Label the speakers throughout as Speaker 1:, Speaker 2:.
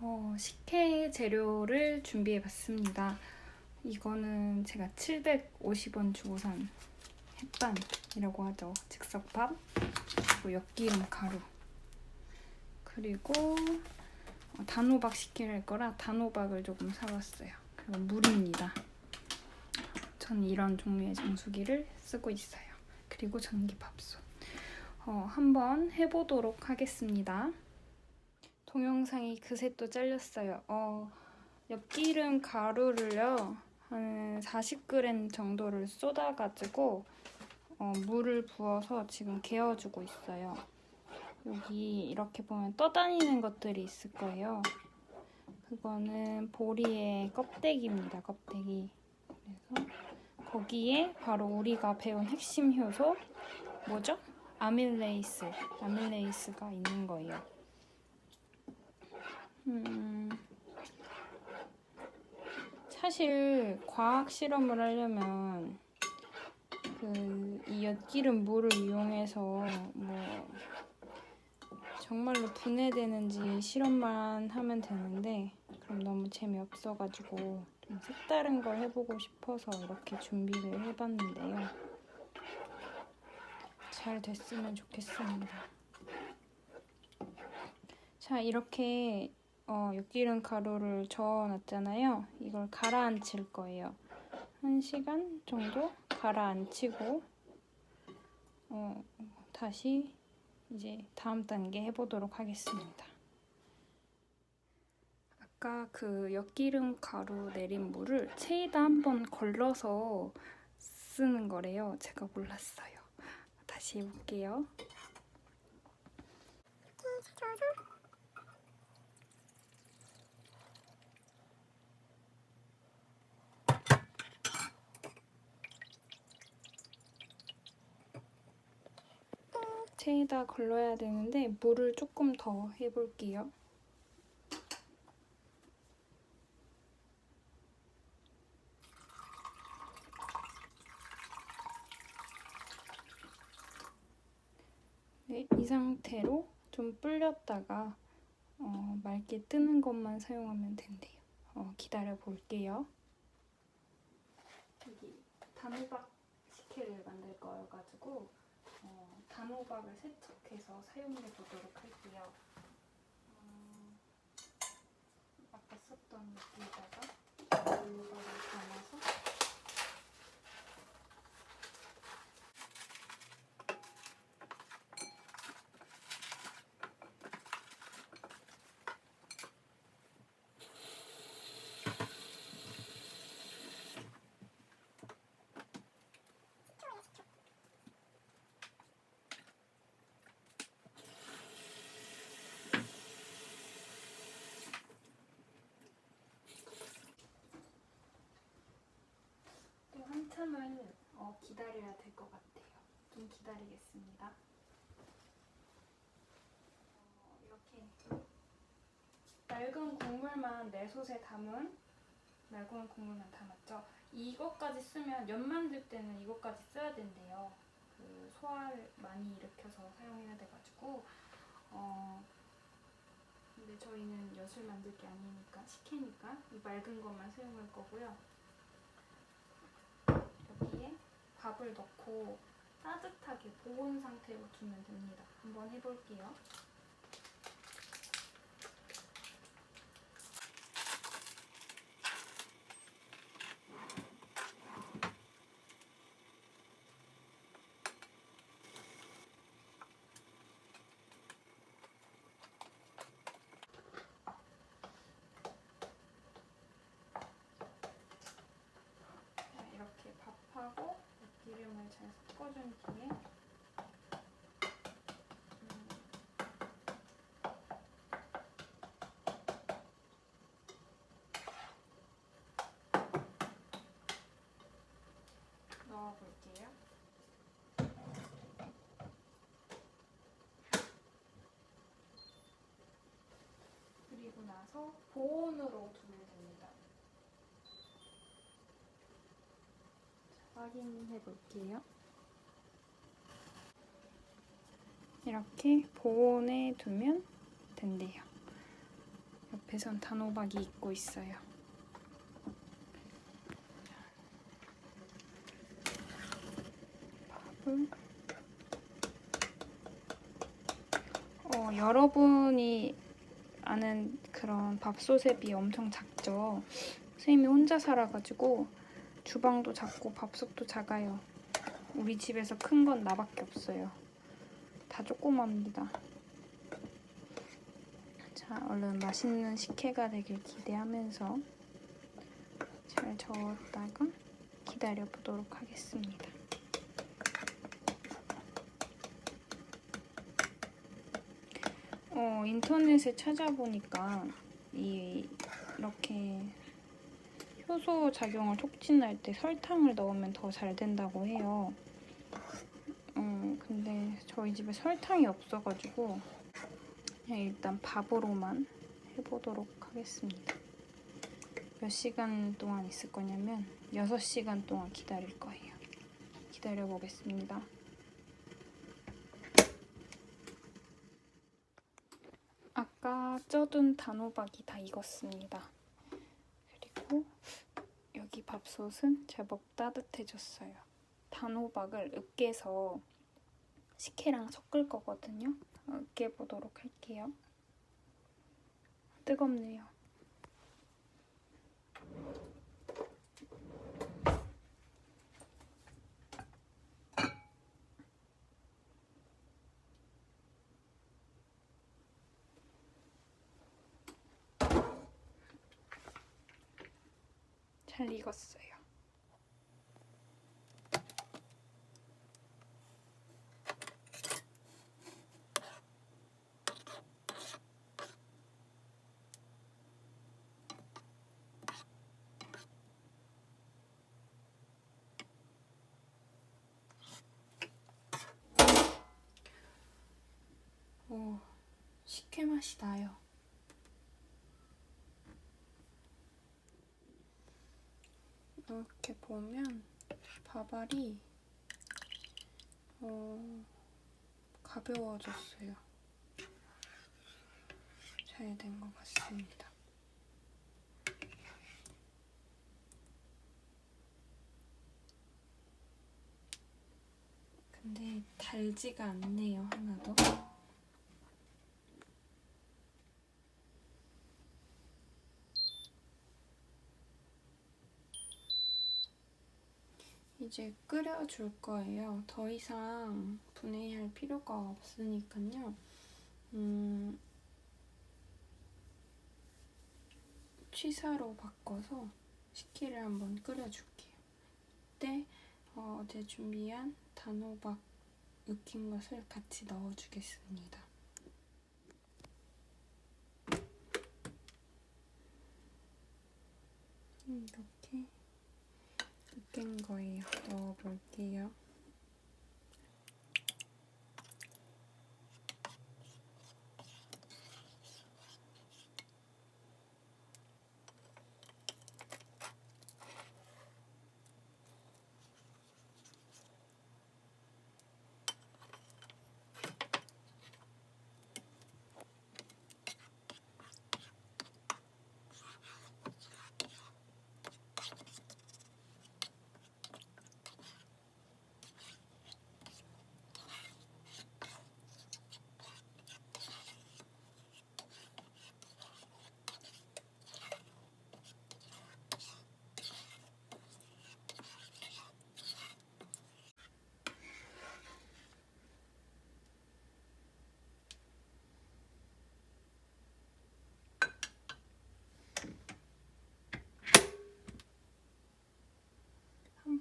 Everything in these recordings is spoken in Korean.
Speaker 1: 어, 식혜 재료를 준비해 봤습니다. 이거는 제가 750원 주고 산 햇반이라고 하죠. 즉석밥, 그리고 엿기름 가루, 그리고 어, 단호박 식혜를 할 거라 단호박을 조금 사봤어요. 그리고 물입니다. 저는 이런 종류의 정수기를 쓰고 있어요. 그리고 전기밥솥. 어, 한번 해보도록 하겠습니다. 동영상이 그새 또 잘렸어요. 어, 엽기름 가루를요, 한 40g 정도를 쏟아가지고, 어, 물을 부어서 지금 개어주고 있어요. 여기 이렇게 보면 떠다니는 것들이 있을 거예요. 그거는 보리의 껍데기입니다, 껍데기. 그래서 거기에 바로 우리가 배운 핵심 효소, 뭐죠? 아밀레이스, 아밀레이스가 있는 거예요. 음, 사실 과학 실험을 하려면 그이 엿기름 물을 이용해서 뭐 정말로 분해되는지 실험만 하면 되는데 그럼 너무 재미없어가지고 좀 색다른 걸 해보고 싶어서 이렇게 준비를 해봤는데요. 잘 됐으면 좋겠습니다. 자, 이렇게 어, 엿기름 가루를 저어놨잖아요. 이걸 가라앉힐 거예요. 한 시간 정도 가라앉히고 어, 다시 이제 다음 단계 해보도록 하겠습니다. 아까 그 엿기름 가루 내린 물을 체에다 한번 걸러서 쓰는 거래요. 제가 몰랐어요. 다시 해볼게요. 체에다 걸러야 되는데 물을 조금 더 해볼게요. 네, 이 상태로 좀 불렸다가 어, 맑게 뜨는 것만 사용하면 된대요. 어, 기다려 볼게요. 여기 단호박 식혜를 만들 거여가지고 어, 단호박을 세척해서 사용해 보도록 할게요. 음, 아까 썼던 여기다가 단호박을 담아서 또 한참을 어, 기다려야 될 것 같아요. 좀 기다리겠습니다. 어, 이렇게 맑은 국물만 내 솥에 담은 맑은 국물만 담았죠. 이것까지 쓰면 연 만들 때는 이것까지 써야 된대요. 그 소화를 많이 일으켜서 사용해야 돼가지고 어, 근데 저희는 엿을 만들 게 아니니까 식혜니까 이 맑은 것만 사용할 거고요. 여기에 밥을 넣고 따뜻하게 보온 상태로 두면 됩니다. 한번 해볼게요. 자, 이렇게 밥하고 기름을 잘 섞어준 뒤에 음, 넣어볼게요. 그리고 나서 보온으로 두면 됩니다. 확인해 볼게요. 이렇게 보온에 두면 된대요. 옆에 앞에선 단호박이 익고 있어요. 밥을 어, 여러분이 아는 그런 비해 엄청 작죠. 선생님이 혼자 살아가지고 주방도 작고 밥솥도 작아요. 우리 집에서 큰 건 나밖에 없어요. 다 조그맣니다. 자, 얼른 맛있는 식혜가 되길 기대하면서 잘 저었다가 기다려 보도록 하겠습니다. 어, 인터넷에 찾아보니까 이 이렇게 효소 작용을 촉진할 때 설탕을 넣으면 더 잘 된다고 해요. 음, 근데 저희 집에 설탕이 없어가지고 그냥 일단 밥으로만 해보도록 하겠습니다. 몇 시간 동안 있을 거냐면 6시간 동안 기다릴 거예요. 기다려 보겠습니다. 아까 쪄둔 단호박이 다 익었습니다. 그리고 여기 밥솥은 제법 따뜻해졌어요. 단호박을 으깨서 식혜랑 섞을 거거든요. 으깨 보도록 할게요. 뜨겁네요. 잘 익었어요. 오, 식혜 맛이 나요. 이렇게 보면 밥알이 어, 가벼워졌어요. 잘 된 것 같습니다. 근데 달지가 않네요, 하나도. 이제 끓여줄 거예요. 더 이상 분해할 필요가 없으니까요. 음, 취사로 바꿔서 식기를 한번 끓여줄게요. 이때 어, 어제 준비한 단호박 익힌 것을 같이 넣어주겠습니다. 이렇게 으깬 거예요. 넣어볼게요.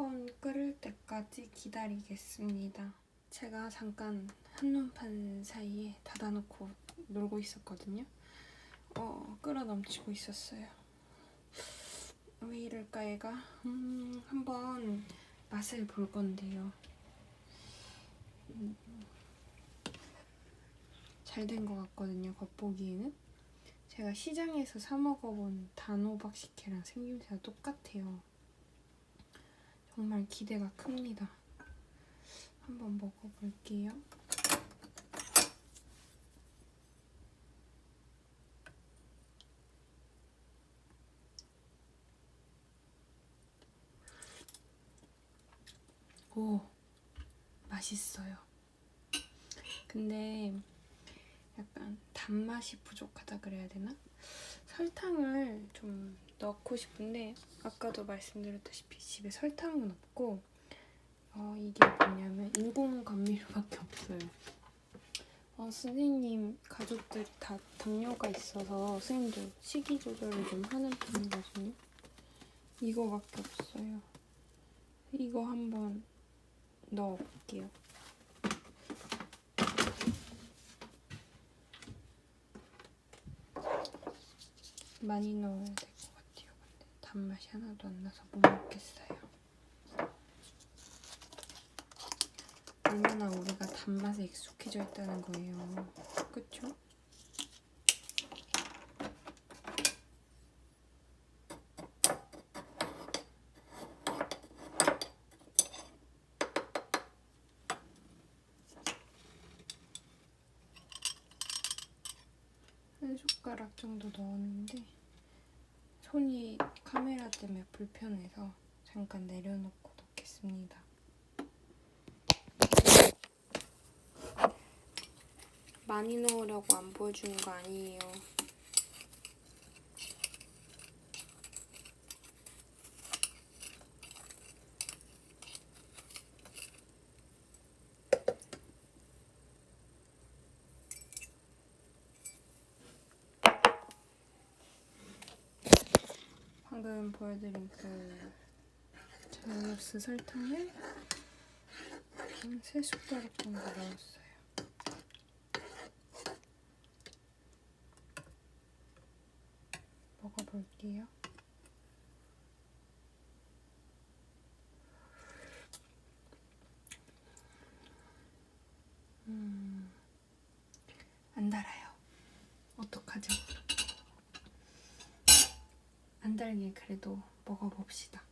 Speaker 1: 번 끓을 때까지 기다리겠습니다. 제가 잠깐 한눈판 사이에 닫아놓고 놀고 있었거든요. 어, 끓어 넘치고 있었어요. 왜 이럴까 얘가? 음, 한번 맛을 볼 건데요. 음, 잘된 것 같거든요. 겉보기에는. 제가 시장에서 사 먹어본 단호박 식혜랑 생김새가 똑같아요. 정말 기대가 큽니다. 한번 먹어볼게요. 오, 맛있어요. 근데 약간 단맛이 부족하다 그래야 되나? 설탕을 좀 넣고 싶은데 아까도 말씀드렸다시피 집에 설탕은 없고 어, 이게 뭐냐면 인공 감미료밖에 없어요. 어, 선생님 가족들이 다 당뇨가 있어서 선생님도 식이 조절을 좀 하는 편이거든요. 이거밖에 없어요. 이거 한번 넣어볼게요. 많이 넣어야. 근데 단맛이 하나도 안 나서 못 먹겠어요. 얼마나 우리가 단맛에 익숙해져 있다는 거예요. 그쵸? 한 숟가락 정도 넣었는데 손이 카메라 때문에 불편해서 잠깐 내려놓고 넣겠습니다. 많이 넣으려고 안 보여주는 거 아니에요. 보여드린 그 잘로스 설탕을 한세 숟가락 정도 넣었어요. 먹어볼게요. 음, 안 달아요. 어떡하죠? 그래도 먹어봅시다.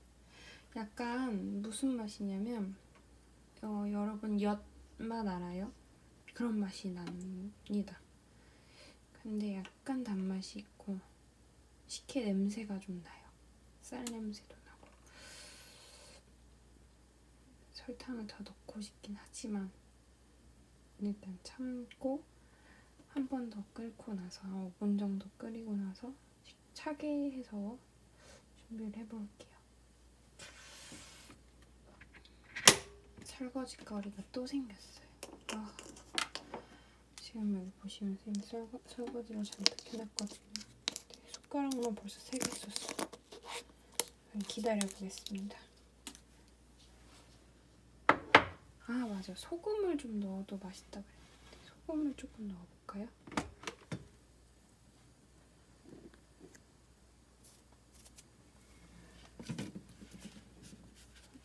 Speaker 1: 약간 무슨 맛이냐면 어, 여러분 엿 맛 알아요? 그런 맛이 납니다. 근데 약간 단맛이 있고 식혜 냄새가 좀 나요. 쌀 냄새도 나고 설탕을 더 넣고 싶긴 하지만 일단 참고 한 번 더 끓고 나서 5분 정도 끓이고 나서 차게 해서 준비를 해볼게요. 설거지 거리가 또 생겼어요. 아, 지금 여기 보시면 선생님 설거, 설거지를 잔뜩 해놨거든요. 숟가락만 벌써 3개 썼어. 기다려보겠습니다. 아 맞아 소금을 좀 넣어도 맛있다 그랬는데 소금을 조금 넣어볼까요?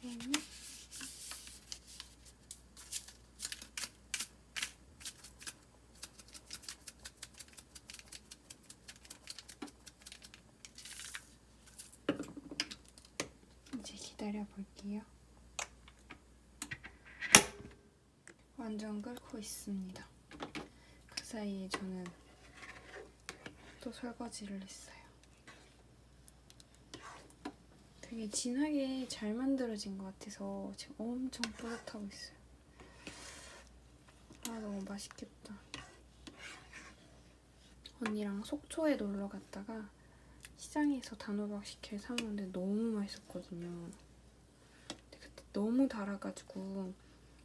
Speaker 1: 소금을 이제 기다려 볼게요. 완전 끓고 있습니다. 그 사이에 저는 또 설거지를 했어요. 되게 진하게 잘 만들어진 것 같아서 지금 엄청 뿌듯하고 있어요. 아 너무 맛있겠다. 언니랑 속초에 놀러 갔다가 시장에서 단호박 식혜를 사먹는데 너무 맛있었거든요. 근데 그때 너무 달아가지고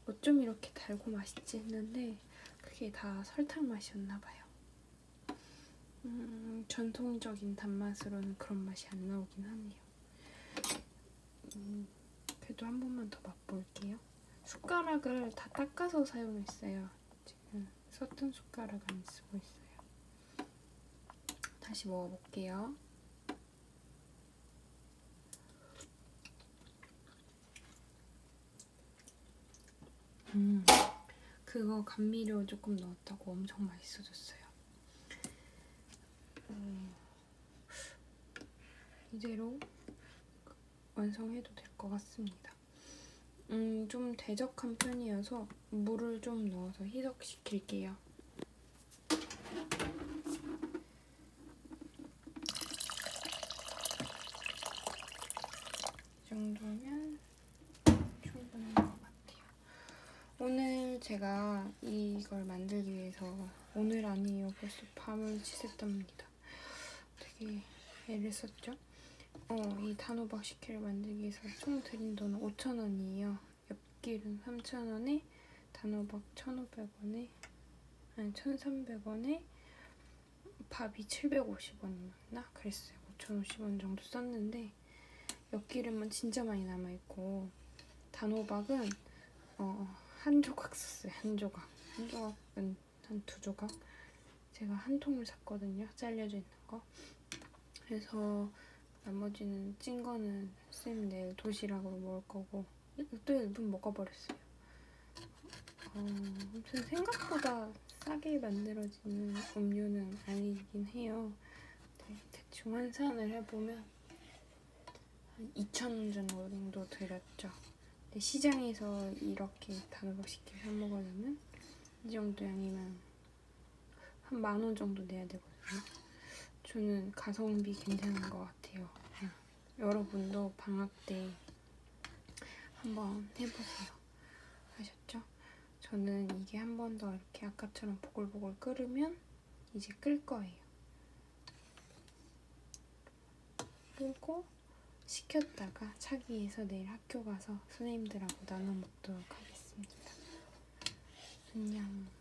Speaker 1: 어쩜 이렇게 달고 맛있지 했는데 그게 다 설탕 맛이었나 봐요. 음, 전통적인 단맛으로는 그런 맛이 안 나오긴 하네요. 음, 그래도 한 번만 더 맛볼게요. 숟가락을 다 닦아서 사용했어요. 지금 썼던 숟가락 안 쓰고 있어요. 다시 먹어볼게요. 음, 그거 감미료 조금 넣었다고 엄청 맛있어졌어요. 음, 이대로 완성해도 될 것 같습니다. 음, 좀 대적한 편이어서 물을 좀 넣어서 희석시킬게요.
Speaker 2: 제가 이걸 만들기 위해서 오늘 아니에요. 벌써 밤을 지샜답니다. 되게 애를 썼죠? 어, 이 단호박 식혜를 만들기 위해서 총 들인 돈은 5,000원이에요. 엽기름 3,000원에 단호박 1,500원에 아니 1,300원에 밥이 750원이었나? 그랬어요. 5,050원 정도 썼는데 엽기름은 진짜 많이 남아있고 단호박은 어, 한 조각 썼어요. 한 조각. 한 조각은 한 두 조각. 제가 한 통을 샀거든요. 잘려져 있는 거. 그래서 나머지는 찐 거는 쌤 내일 도시락으로 먹을 거고 또 일분 먹어버렸어요. 어, 아무튼 생각보다 싸게 만들어지는 음료는 아니긴 해요. 네, 대충 환산을 해보면 한 2,000원 정도 들였죠. 시장에서 이렇게 단호박 식혜 사 먹으려면 이 정도 양이면 한 만 원 정도 내야 되거든요. 저는 가성비 괜찮은 것 같아요. 응. 여러분도 방학 때 한번 해보세요. 아셨죠? 저는 이게 한 번 더 이렇게 아까처럼 보글보글 끓으면 이제 끌 거예요. 끓고 식혔다가 차기해서 내일 학교 가서 선생님들하고 나눠 먹도록 하겠습니다. 안녕.